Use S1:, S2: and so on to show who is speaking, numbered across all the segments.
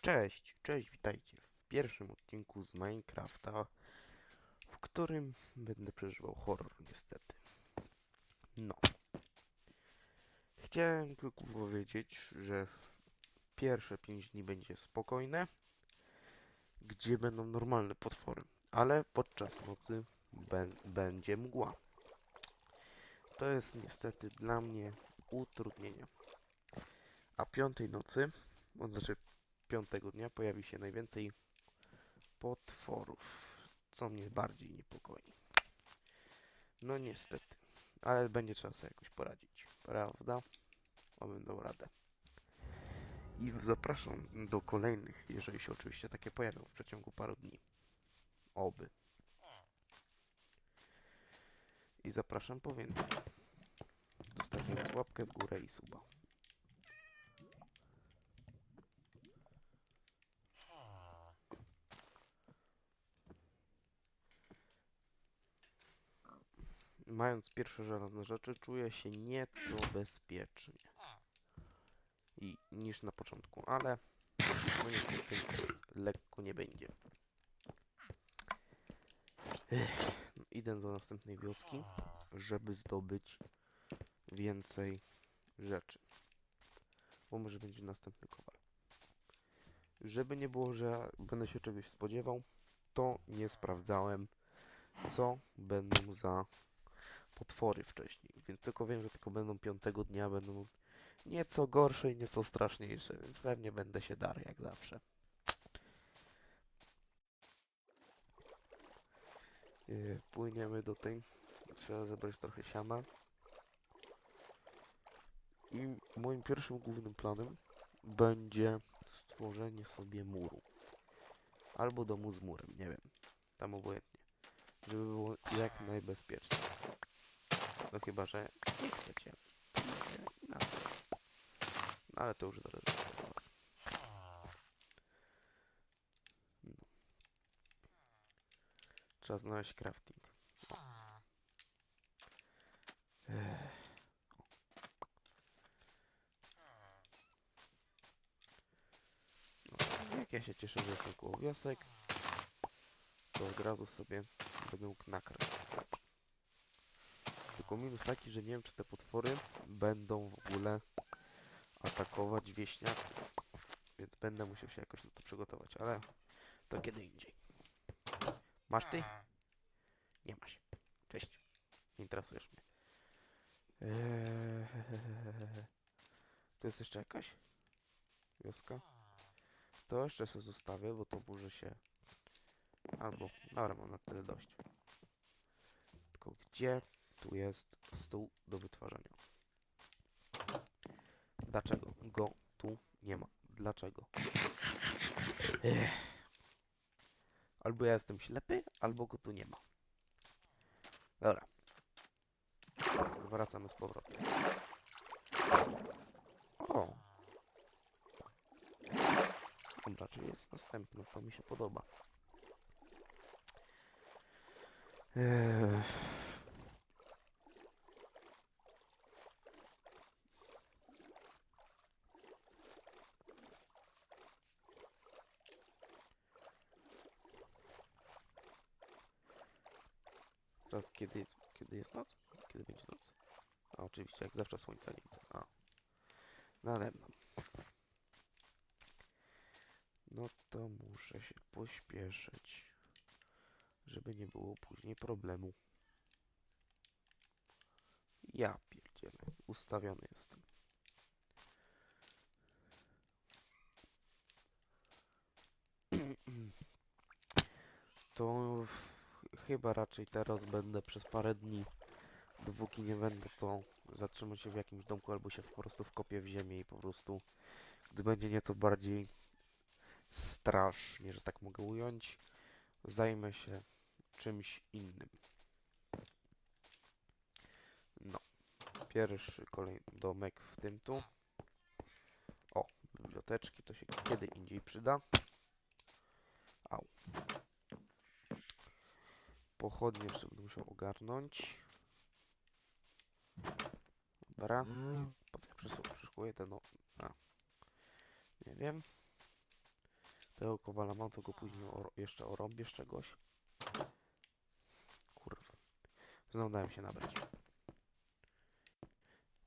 S1: Cześć, cześć, witajcie w pierwszym odcinku z Minecrafta, w którym będę przeżywał horror niestety. No. Chciałem tylko powiedzieć, że pierwsze 5 dni będzie spokojne, gdzie będą normalne potwory, ale podczas nocy bę- będzie mgła. To jest niestety dla mnie utrudnienie. A piątej nocy, znaczy piątego dnia pojawi się najwięcej potworów, co mnie bardziej niepokoi. No niestety, ale będzie trzeba sobie jakoś poradzić, prawda? Obym dał radę. I zapraszam do kolejnych, jeżeli się oczywiście takie pojawią w przeciągu paru dni. Oby. I zapraszam po więcej. Zostawiając łapkę w górę i suba. Mając pierwsze żelazne rzeczy, czuję się nieco bezpiecznie. I niż na początku, ale no lekko nie będzie. Ech, idę do następnej wioski, żeby zdobyć więcej rzeczy. Bo może będzie następny kowal. Żeby nie było, że będę się czegoś spodziewał, to nie sprawdzałem, co będą za potwory wcześniej, więc tylko wiem, że tylko będą piątego dnia, będą nieco gorsze i nieco straszniejsze, więc pewnie będę się darł jak zawsze. Yy, Płyniemy do tej, trzeba zebrać trochę siana. I moim pierwszym głównym planem będzie stworzenie sobie muru. Albo domu z murem, nie wiem. Tam obojętnie. Żeby było jak najbezpieczniej. No chyba, że nie chcecie. Inaczej. No ale to już zależy od was. No. Trzeba znaleźć crafting. O. Ech. No, jak ja się cieszę, że jestem koło wiosek, to od razu sobie będę mógł nakraść. Tylko minus taki, że nie wiem, czy te potwory będą w ogóle atakować wieśniaków. Więc będę musiał się jakoś na to przygotować, ale to kiedy indziej. Masz ty? Nie masz. Cześć. Nie interesujesz mnie. Eee, tu jest jeszcze jakaś wioska? To jeszcze sobie zostawię, bo to burzy się. Albo, dobra, mam na tyle dość. Tylko gdzie tu jest stół do wytwarzania? Dlaczego go tu nie ma? Dlaczego? Ech. Albo ja jestem ślepy, albo go tu nie ma. Dobra. Wracamy z powrotem. Dobra, czyli jest następny, to mi się podoba. Ech. Teraz kiedy jest, kiedy jest noc? Kiedy będzie noc? A oczywiście, jak zawsze słońca nie widzę. A. Nade mną. No to muszę się pośpieszyć, żeby nie było później problemu. Ja pierdzielę, ustawiony jestem. To ch- chyba raczej teraz będę przez parę dni, dopóki nie będę to zatrzymać się w jakimś domku albo się po prostu wkopię w ziemię i po prostu, gdy będzie nieco bardziej strasznie, że tak mogę ująć, zajmę się czymś innym. No, pierwszy kolejny domek w tym tu. O, biblioteczki, to się kiedy indziej przyda. Au. Pochodnie jeszcze będę musiał ogarnąć. Dobra. Po co ja przesłu- przeszukuję ten, no... A. Nie wiem. Tego kowala mam, to go później oro jeszcze orąbię z czegoś. Kurwa. Znowu dałem się nabrać.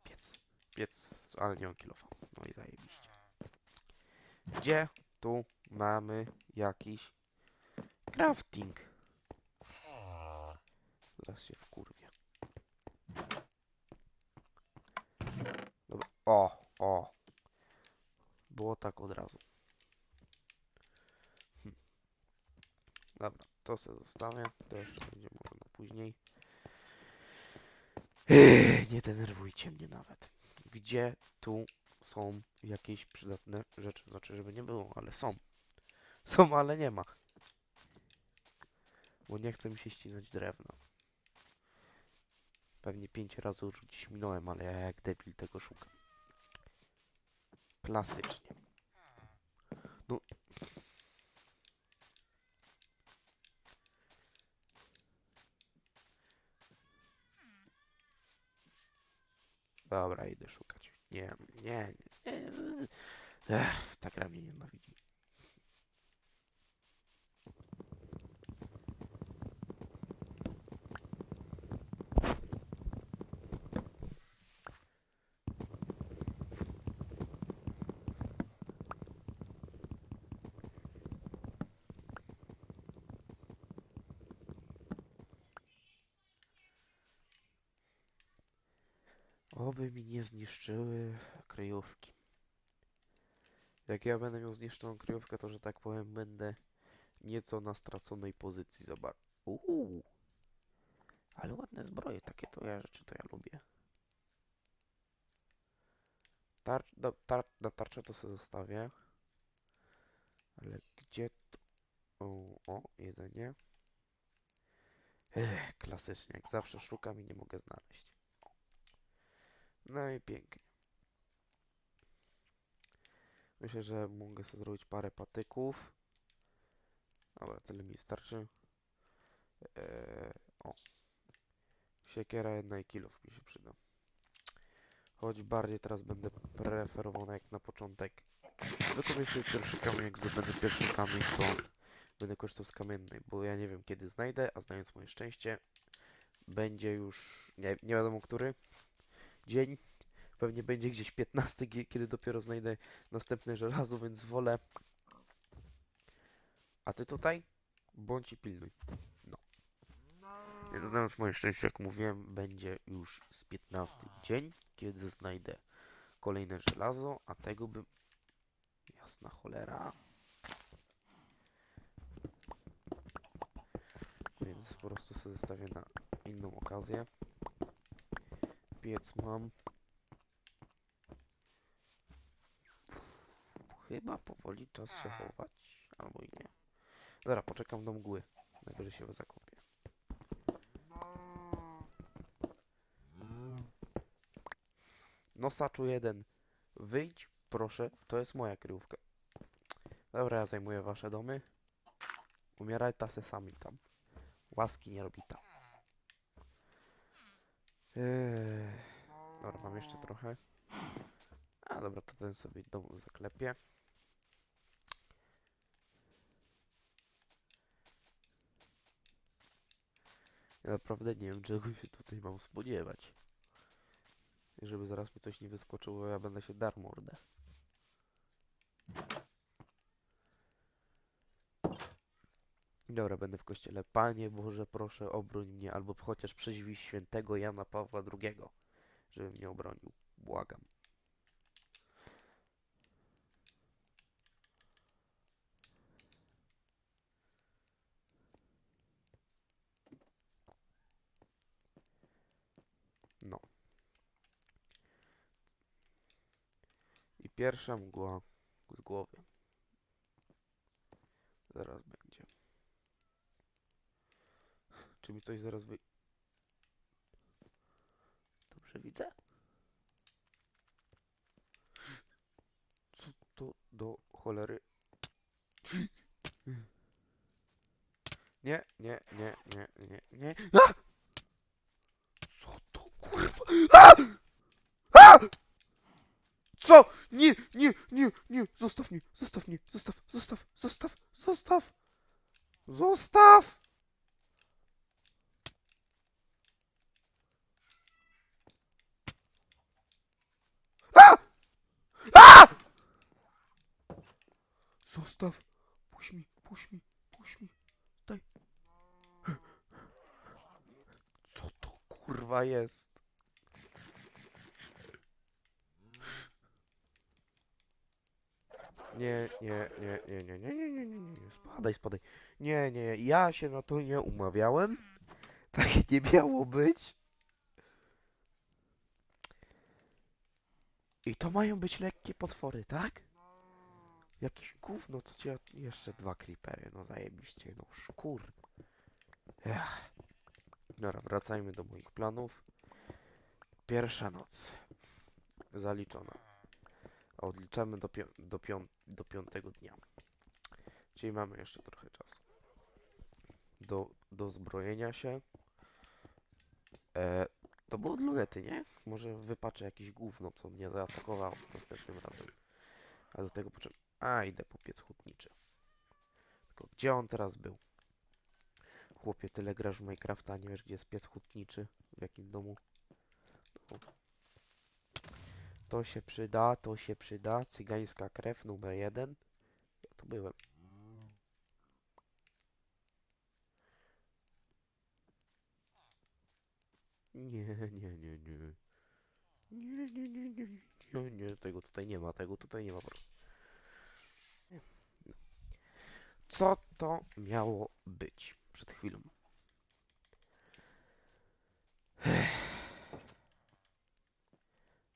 S1: Piec. Piec, ale nie mam kilofa. No i zajebiście. Gdzie tu mamy jakiś crafting? Zaraz się wkurwię. Dobra. O, o. Było tak od razu. Dobra, to sobie zostawię. To jeszcze będzie może na później. Nie denerwujcie mnie nawet. Gdzie tu są jakieś przydatne rzeczy? Znaczy, żeby nie było, ale są. Są, ale nie ma. Bo nie chce mi się ścinać drewna. Pewnie pięć razy już gdzieś minąłem, ale ja jak debil tego szukam. Klasycznie. No. Dobra, idę szukać. Nie, nie, nie. Ech, ta gra mnie nienawidzi. Oby mi nie zniszczyły kryjówki. Jak ja będę miał zniszczoną kryjówkę, to że tak powiem, będę nieco na straconej pozycji. Zobacz. Uuu. Ale ładne zbroje, takie to ja rzeczy to ja lubię. Tar do, tar na tarczę to sobie zostawię. Ale gdzie to? O, o, jedzenie. Ech, klasycznie, jak zawsze szukam i nie mogę znaleźć. No i pięknie. Myślę, że mogę sobie zrobić parę patyków. Dobra, tyle mi starczy. Eee, o. Siekiera jedna i kilof mi się przyda. Choć bardziej teraz będę preferował jak na początek. Sobie pierwszy kamień, jak zdobędę pierwszy kamień, to będę korzystał z kamiennej, bo ja nie wiem kiedy znajdę, a znając moje szczęście, będzie już nie, nie wiadomo który dzień. Pewnie będzie gdzieś 15, gie- kiedy dopiero znajdę następne żelazo, więc wolę. A ty tutaj? Bądź i pilnuj. No. Więc znając moje szczęście, jak mówiłem, będzie już z 15 dzień, kiedy znajdę kolejne żelazo, a tego bym... Jasna cholera. Więc po prostu sobie zostawię na inną okazję. Piec mam. Chyba powoli czas się chować. Albo i nie. Dobra, poczekam do mgły. Najwyżej się zakopię. Nosaczu jeden. Wyjdź, proszę. To jest moja kryjówka. Dobra, ja zajmuję wasze domy. Umieraj tasy sami tam. Łaski nie robi tam. Eee, dobra, mam jeszcze trochę. A dobra, to ten sobie dom zaklepię. Ja naprawdę nie wiem, czego się tutaj mam spodziewać. I żeby zaraz mi coś nie wyskoczyło, ja będę się dar mordę. Dobra, będę w kościele. Panie Boże, proszę obroń mnie, albo chociaż przeźwij świętego Jana Pawła II, żeby mnie obronił. Błagam. No. I pierwsza mgła z głowy. Zaraz będzie. Czy mi coś zaraz wy... Dobrze widzę? Co to do cholery? Nie, nie, nie, nie, nie, nie. A! Co to kurwa? A! Co? Nie, nie, nie, nie, zostaw mnie, zostaw mnie, zostaw, zostaw, zostaw, zostaw. Zostaw! A! A! Zostaw. Puść mi, puść mi, puść mi. Daj. Co to kurwa jest? Nie, nie, nie, nie, nie, nie, nie, nie, nie, nie, nie, spadaj, spadaj. Nie, nie, ja się na to nie umawiałem. Tak nie miało być. I to mają być lekkie potwory, tak? Jakieś gówno, co cię... Jeszcze dwa creepery, no zajebiście, no szkur. Ech. Dobra, wracajmy do moich planów. Pierwsza noc. Zaliczona. Odliczamy do, do, pią do piątego dnia. Czyli mamy jeszcze trochę czasu. Do, do zbrojenia się. E, to było od lunety, nie? Może wypaczę jakieś gówno, co mnie zaatakowało następnym razem. A do tego poczekam. A, idę po piec hutniczy. Tylko gdzie on teraz był? Chłopie, tyle grasz w Minecrafta, nie wiesz, gdzie jest piec hutniczy? W jakim domu? No. To się przyda, to się przyda. Cygańska krew numer jeden. Ja tu byłem. Nie, nie, nie, nie. Nie, nie, nie, nie, nie, nie, tego tutaj nie ma, tego tutaj nie ma. No. Co to miało być przed chwilą?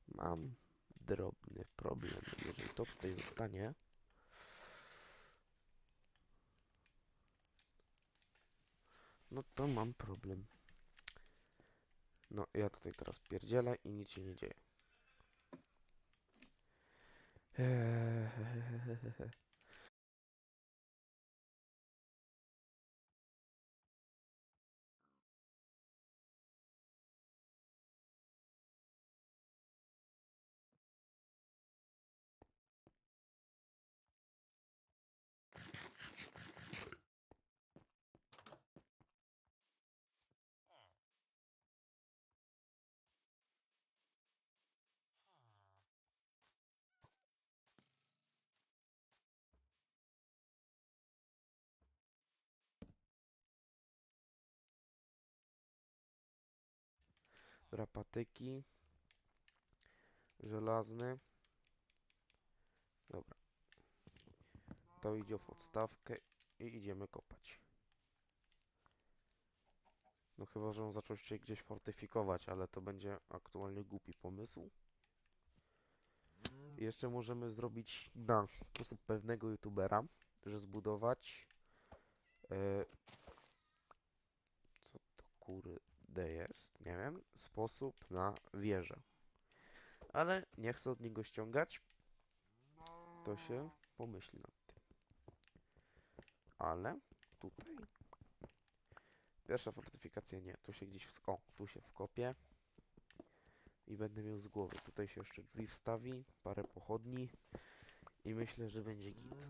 S1: Mam drobny problem. Jeżeli to tutaj zostanie, no to mam problem. No, ja tutaj teraz pierdzielę i nic się nie dzieje. Eee, Dobra, patyki. Żelazny. Dobra. To idzie w odstawkę i idziemy kopać. No chyba, że on zaczął się gdzieś fortyfikować, ale to będzie aktualnie głupi pomysł. I jeszcze możemy zrobić na sposób pewnego youtubera, że zbudować e, co to kurde jest, nie wiem, sposób na wieżę. Ale nie chcę od niego ściągać. To się pomyśli nad tym. Ale tutaj pierwsza fortyfikacja nie, tu się gdzieś w... Tu się wkopię i będę miał z głowy. Tutaj się jeszcze drzwi wstawi, parę pochodni i myślę, że będzie git.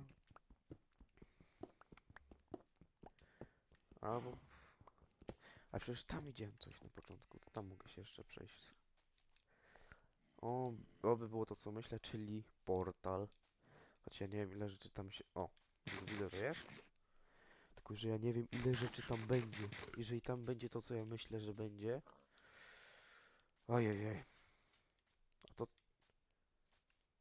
S1: Albo... A przecież tam widziałem coś na początku, to tam mogę się jeszcze przejść. O, oby było to co myślę, czyli portal. Choć ja nie wiem ile rzeczy tam się... O, widzę, że jest. Tylko, że ja nie wiem ile rzeczy tam będzie. Jeżeli tam będzie to co ja myślę, że będzie... Ojej, A to...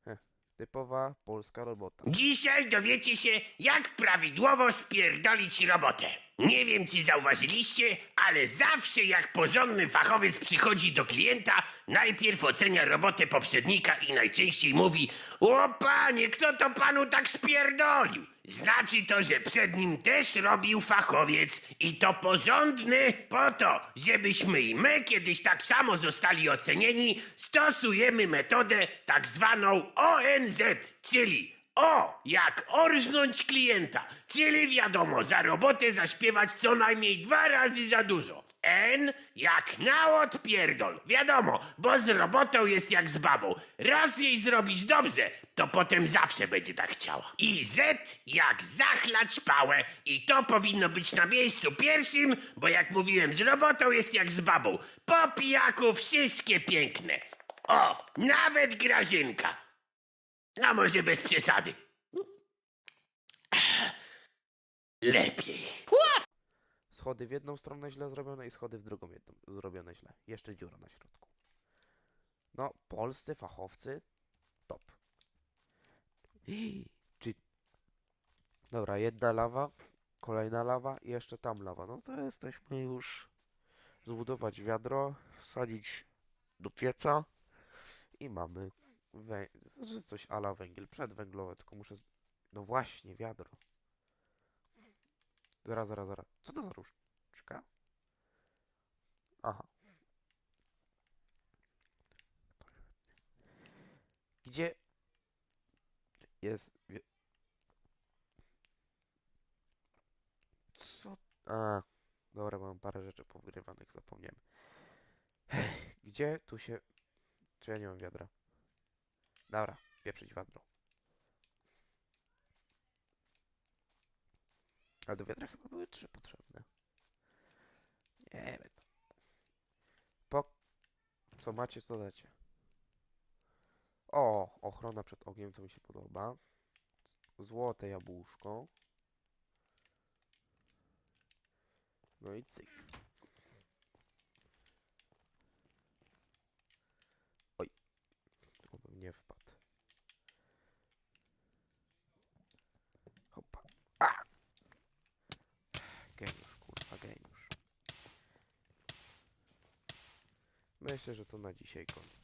S1: Heh, typowa polska robota.
S2: Dzisiaj dowiecie się, jak prawidłowo spierdolić robotę. Nie wiem, czy zauważyliście, ale zawsze jak porządny fachowiec przychodzi do klienta, najpierw ocenia robotę poprzednika i najczęściej mówi O panie, kto to panu tak spierdolił? Znaczy to, że przed nim też robił fachowiec i to porządny po to, żebyśmy i my kiedyś tak samo zostali ocenieni, stosujemy metodę tak zwaną ONZ, czyli o, jak orznąć klienta, czyli wiadomo, za robotę zaśpiewać co najmniej dwa razy za dużo. N jak na odpierdol. Wiadomo, bo z robotą jest jak z babą. Raz jej zrobić dobrze, to potem zawsze będzie tak chciała. I Z jak zachlać pałę. I to powinno być na miejscu pierwszym, bo jak mówiłem, z robotą jest jak z babą. Po pijaku wszystkie piękne. O, nawet Grażynka. A może bez przesady. Lepiej.
S1: Schody w jedną stronę źle zrobione i schody w drugą jedną zrobione źle. Jeszcze dziura na środku. No, polscy fachowcy, top. Czy... Dobra, jedna lawa, kolejna lawa i jeszcze tam lawa. No to jesteśmy już... Zbudować wiadro, wsadzić do pieca i mamy wę... że coś ala węgiel przedwęglowy, tylko muszę... No właśnie, wiadro. Zaraz, zaraz, zaraz. Co to za różdżka? Aha. Gdzie jest... Co? A, dobra, mam parę rzeczy powygrywanych, zapomniałem. Gdzie tu się... Czy ja nie mam wiadra? Dobra, pieprzyć wiadro. Ale do wiadra chyba były trzy potrzebne. Nie wiem. Po co macie, co dacie. O, ochrona przed ogniem, co mi się podoba. Złote jabłuszko. No i cyk. Oj. Obym nie wpadł. Hopa. A! Geniusz, kurwa, geniusz. Myślę, że to na dzisiaj koniec.